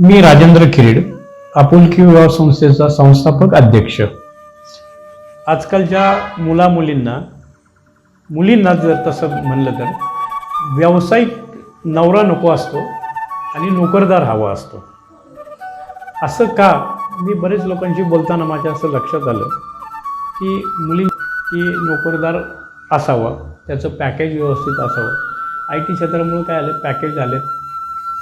मी राजेंद्र खिरीड आपुलकी विवाह संस्थेचा संस्थापक अध्यक्ष. आजकालच्या मुला मुलींना मुलींना जर तसं म्हणलं तर व्यावसायिक नवरा नको असतो आणि नोकरदार हवा असतो. असं का? मी बरेच लोकांशी बोलताना माझ्या असं लक्षात आलं की मुली की नोकरदार असावा त्याचं पॅकेज व्यवस्थित असावं. आय टी क्षेत्रामुळं काय आलं? पॅकेज आले.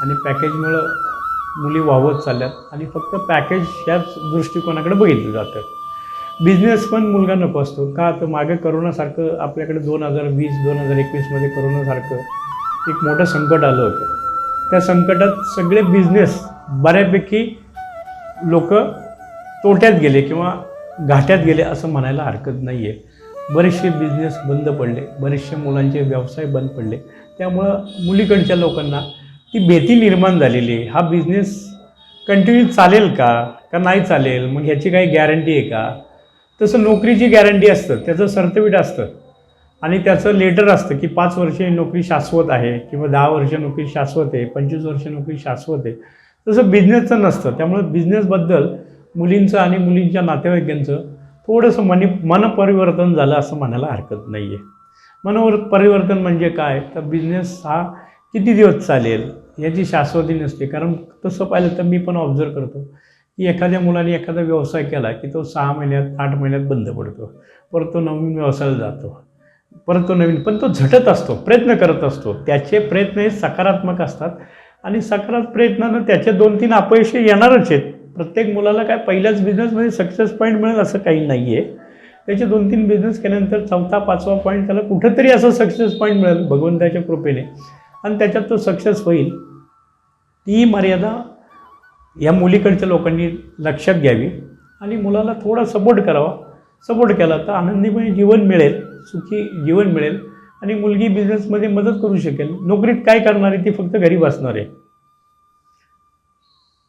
आणि पॅकेजमुळं मुली वावत चालल्यात आणि फक्त पॅकेज ह्याच दृष्टिकोनाकडे बघितलं जातं. बिझनेस पण मुलगा नको असतो. का तर मागे करोनासारखं आपल्याकडे दोन हजार वीस दोन हजार एकवीसमध्ये करोनासारखं एक मोठं संकट आलं होतं. त्या संकटात सगळे बिझनेस बऱ्यापैकी लोक तोट्यात गेले किंवा घाट्यात गेले असं म्हणायला हरकत नाही आहे बरेचसे बिझनेस बंद पडले. बरेचसे मुलांचे व्यवसाय बंद पडले. त्यामुळं मुलीकडच्या लोकांना ती भीती निर्माण झालेली आहे. हा बिझनेस कंटिन्यू चालेल का? का नाही चालेल? मग ह्याची काही गॅरंटी आहे का? तसं नोकरीची गॅरंटी असतं. त्याचं सर्टिफिकेट असतं. आणि त्याचं लेटर असतं की पाच वर्ष नोकरी शाश्वत आहे किंवा दहा वर्ष नोकरी शाश्वत आहे पंचवीस वर्ष नोकरी शाश्वत आहे. तसं बिझनेसचं नसतं. त्यामुळे बिझनेसबद्दल मुलींचं आणि मुलींच्या नातेवाईकांचं थोडंसं मनी मनपरिवर्तन झालं असं म्हणायला हरकत नाही आहे मनवर परिवर्तन म्हणजे काय? तर बिझनेस हा किती दिवस चालेल याची शाश्वती नसते. कारण तसं पाहिलं तर मी पण ऑब्झर्व करतो की एखाद्या मुलाने एखादा व्यवसाय केला की तो सहा महिन्यात आठ महिन्यात बंद पडतो. परत तो नवीन व्यवसायाला जातो. परत तो नवीन पण तो झटत असतो प्रयत्न करत असतो. त्याचे प्रयत्न हे सकारात्मक असतात. आणि सकारात्मक प्रयत्नानं त्याचे दोन तीन अपयश येणारच आहेत. प्रत्येक मुलाला काय पहिल्याच बिझनेसमध्ये सक्सेस पॉईंट मिळेल असं काही नाही आहे त्याचे दोन तीन बिझनेस केल्यानंतर चौथा पाचवा पॉईंट त्याला कुठंतरी असं सक्सेस पॉईंट मिळेल भगवंताच्या कृपेने. आणि त्याच्यात तो सक्सेस होईल ती मर्यादा या मुलीकडच्या लोकांनी लक्षात घ्यावी आणि मुलाला थोडा सपोर्ट करावा. सपोर्ट केला तर आनंदीमय जीवन मिळेल सुखी जीवन मिळेल आणि मुलगी बिझनेसमध्ये मदत करू शकेल. नोकरीत काय करणार आहे ती फक्त घरी बसणार आहे.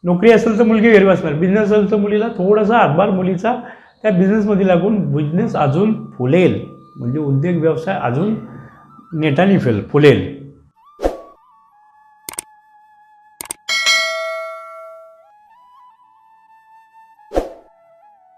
नोकरी असेल तर मुलगी घरी बसणार बिझनेस असेल तर मुलीला थोडासा हातभार मुलीचा त्या बिझनेसमध्ये लागून बिझनेस अजून फुलेल. म्हणजे उद्योग व्यवसाय अजून नेटाने फेल फुलेल.